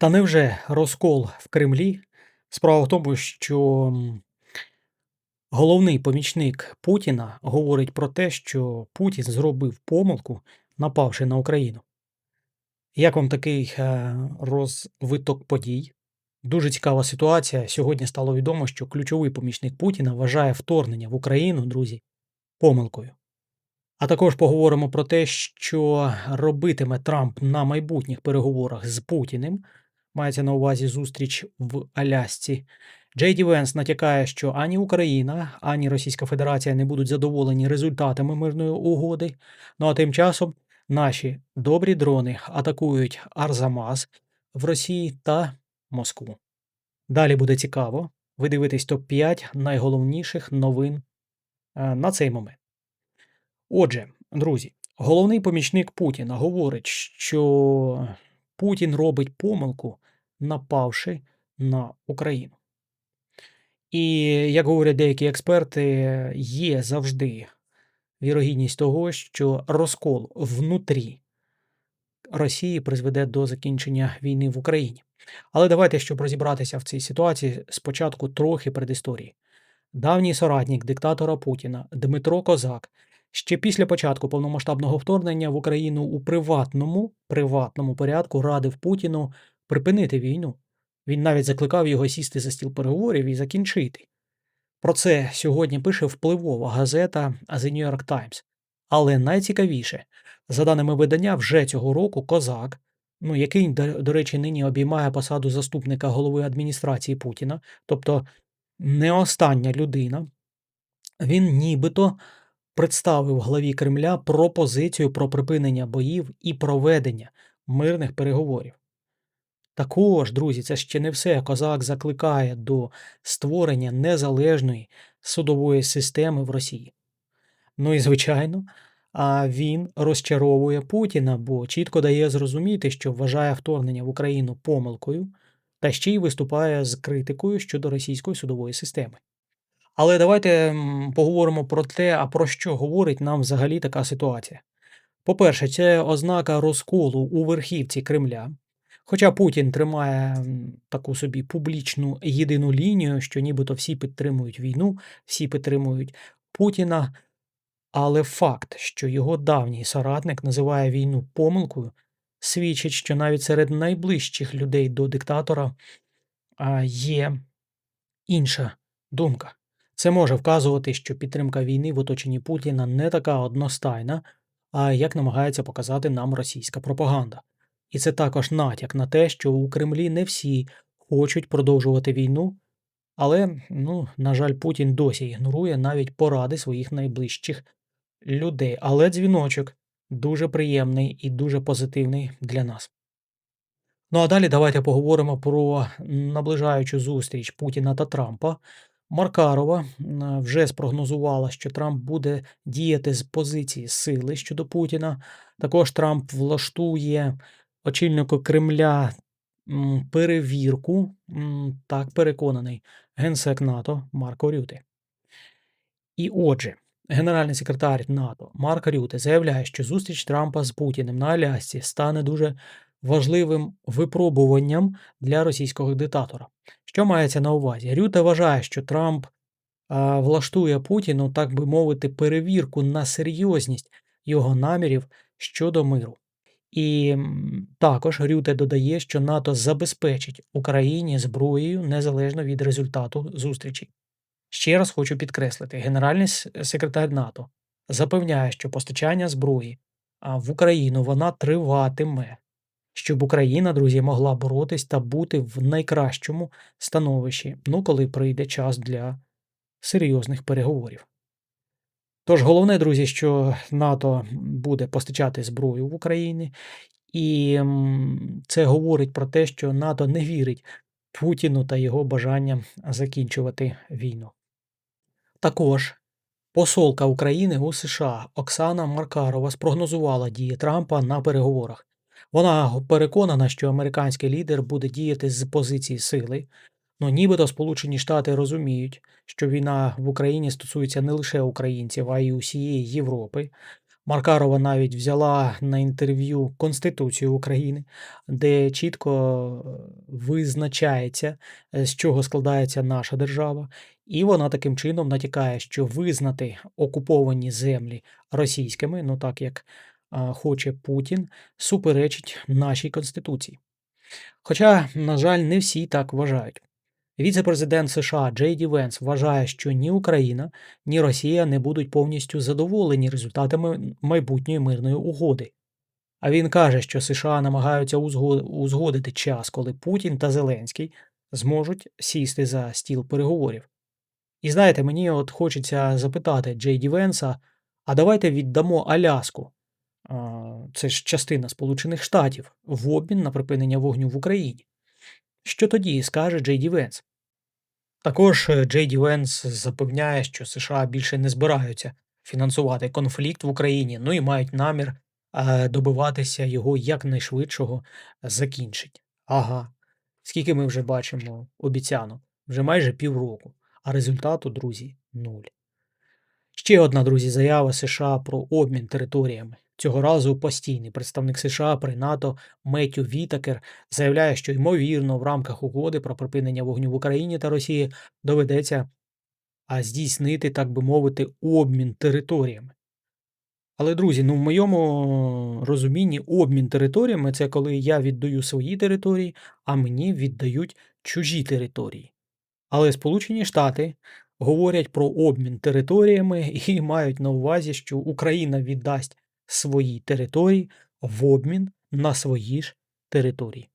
Та невже розкол в Кремлі? Справа в тому, що головний помічник Путіна говорить про те, що Путін зробив помилку, напавши на Україну. Як вам такий е, розвиток подій? Дуже цікава ситуація. Сьогодні стало відомо, що ключовий помічник Путіна вважає вторгнення в Україну, друзі, помилкою. А також поговоримо про те, що робитиме Трамп на майбутніх переговорах з Путіним. Мається на увазі зустріч в Алясці. Джей Ді Венс натякає, що ані Україна, ані Російська Федерація не будуть задоволені результатами мирної угоди. Ну а тим часом наші добрі дрони атакують Арзамас в Росії та Москву. Далі буде цікаво. Ви дивитесь топ-5 найголовніших новин е, на цей момент. Отже, друзі, головний помічник Путіна говорить, що Путін робить помилку, напавши на Україну. І, як говорять деякі експерти, є завжди вірогідність того, що розкол внутрі Росії призведе до закінчення війни в Україні. Але давайте, щоб розібратися в цій ситуації, спочатку трохи предісторії. Давній соратник диктатора Путіна Дмитро Козак ще після початку повномасштабного вторгнення в Україну у приватному, приватному порядку радив Путіну припинити війну. Він навіть закликав його сісти за стіл переговорів і закінчити. Про це сьогодні пише впливова газета The New York Times. Але найцікавіше, за даними видання, вже цього року Козак, ну який, до, речі, нині обіймає посаду заступника голови адміністрації Путіна, тобто не остання людина, він нібито представив главі Кремля пропозицію про припинення боїв і проведення мирних переговорів. Також, друзі, це ще не все. Козак закликає до створення незалежної судової системи в Росії. Ну і звичайно, а він розчаровує Путіна, бо чітко дає зрозуміти, що вважає вторгнення в Україну помилкою, та ще й виступає з критикою щодо російської судової системи. Але давайте поговоримо про те, а про що говорить нам взагалі така ситуація. По-перше, це ознака розколу у верхівці Кремля. Хоча Путін тримає таку собі публічну єдину лінію, що нібито всі підтримують війну, всі підтримують Путіна. Але факт, що його давній соратник називає війну помилкою, свідчить, що навіть серед найближчих людей до диктатора є інша думка. Це може вказувати, що підтримка війни в оточенні Путіна не така одностайна, а як намагається показати нам російська пропаганда. І це також натяк на те, що у Кремлі не всі хочуть продовжувати війну, але, ну, на жаль, Путін досі ігнорує навіть поради своїх найближчих людей. Але дзвіночок дуже приємний і дуже позитивний для нас. Ну а далі давайте поговоримо про наближаючу зустріч Путіна та Трампа. Маркарова вже спрогнозувала, що Трамп буде діяти з позиції сили щодо Путіна. Також Трамп влаштує очільнику Кремля перевірку, так переконаний генсек НАТО Марко Рюте. І отже, генеральний секретар НАТО Марк Рюте заявляє, що зустріч Трампа з Путіним на Алясці стане дуже важливим випробуванням для російського диктатора. Що мається на увазі? Рюте вважає, що Трамп а, влаштує Путіну, так би мовити, перевірку на серйозність його намірів щодо миру. І також Рюте додає, що НАТО забезпечить Україні зброєю незалежно від результату зустрічі. Ще раз хочу підкреслити: Генеральний секретар НАТО запевняє, що постачання зброї в Україну вона триватиме, щоб Україна, друзі, могла боротись та бути в найкращому становищі, ну коли прийде час для серйозних переговорів. Тож головне, друзі, що НАТО буде постачати зброю в Україні, і це говорить про те, що НАТО не вірить Путіну та його бажанням закінчувати війну. Також посолка України у США Оксана Маркарова спрогнозувала дії Трампа на переговорах. Вона переконана, що американський лідер буде діяти з позиції сили, Ну, нібито Сполучені Штати розуміють, що війна в Україні стосується не лише українців, а й усієї Європи. Маркарова навіть взяла на інтерв'ю Конституцію України, де чітко е, визначається, е, з чого складається наша держава, і вона таким чином натякає, що визнати окуповані землі російськими, ну так як хоче Путін, суперечить нашій Конституції. Хоча, на жаль, не всі так вважають. Віце-президент США Джей Ді Венс вважає, що ні Україна, ні Росія не будуть повністю задоволені результатами майбутньої мирної угоди. А він каже, що США намагаються узгодити час, коли Путін та Зеленський зможуть сісти за стіл переговорів. І знаєте, мені от хочеться запитати Джей Ді Венса, а давайте віддамо Аляску, це ж частина Сполучених Штатів, в обмін на припинення вогню в Україні. Що тоді скаже Джей Ді Венс? Також е, Джей Ді Венс запевняє, що США більше не збираються фінансувати конфлікт в Україні, ну і мають намір е, добиватися його якнайшвидшого закінчення. Ага, скільки ми вже бачимо обіцянок? Вже майже півроку, а результату, друзі, нуль. Ще одна, друзі, заява США про обмін територіями. Цього разу постійний представник США при НАТО Меттю Вітакер заявляє, що ймовірно в рамках угоди про припинення вогню в Україні та Росії доведеться здійснити, так би мовити, обмін територіями. Але, друзі, ну в моєму розумінні обмін територіями це коли я віддаю свої території, а мені віддають чужі території. Але Сполучені Штати говорять про обмін територіями і мають на увазі, що Україна віддасть свої території в обмін на свої ж території.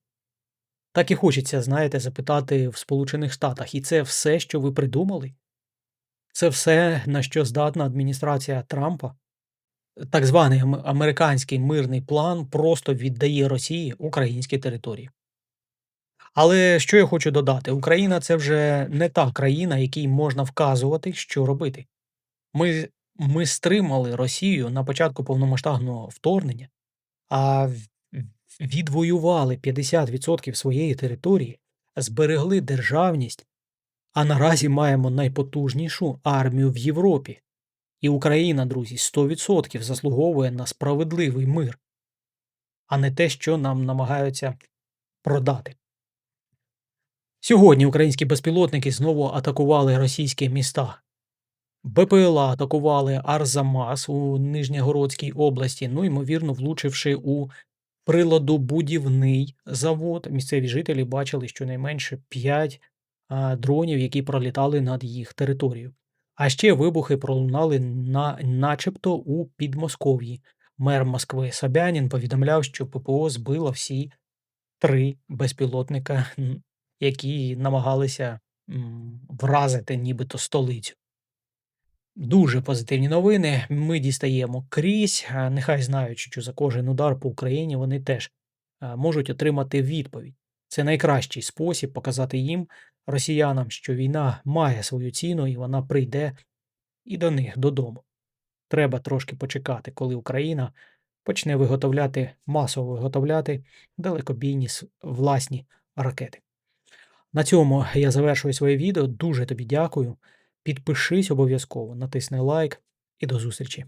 Так і хочеться, знаєте, запитати в Сполучених Штатах, і це все, що ви придумали? Це все, на що здатна адміністрація Трампа? Так званий американський мирний план просто віддає Росії українські території. Але що я хочу додати: Україна це вже не та країна, якій можна вказувати, що робити. Ми, ми стримали Росію на початку повномасштабного вторгнення, а відвоювали 50% своєї території, зберегли державність, а наразі маємо найпотужнішу армію в Європі. І Україна, друзі, 100% заслуговує на справедливий мир, а не те, що нам намагаються продати. Сьогодні українські безпілотники знову атакували російські міста. БПЛА атакували Арзамас у Нижньогородській області, ну ймовірно, влучивши у приладобудівний завод. Місцеві жителі бачили щонайменше 5 а, дронів, які пролітали над їх територією. А ще вибухи пролунали на, начебто у Підмосков'ї. Мер Москви Собянін повідомляв, що ППО збило всі три безпілотника, які намагалися вразити нібито столицю. Дуже позитивні новини. Ми дістаємо крізь. Нехай знають, що за кожен удар по Україні вони теж можуть отримати відповідь. Це найкращий спосіб показати їм, росіянам, що війна має свою ціну і вона прийде і до них додому. Треба трошки почекати, коли Україна почне виготовляти, масово виготовляти далекобійні власні ракети. На цьому я завершую своє відео. Дуже тобі дякую. Підпишись обов'язково, натисни лайк і до зустрічі.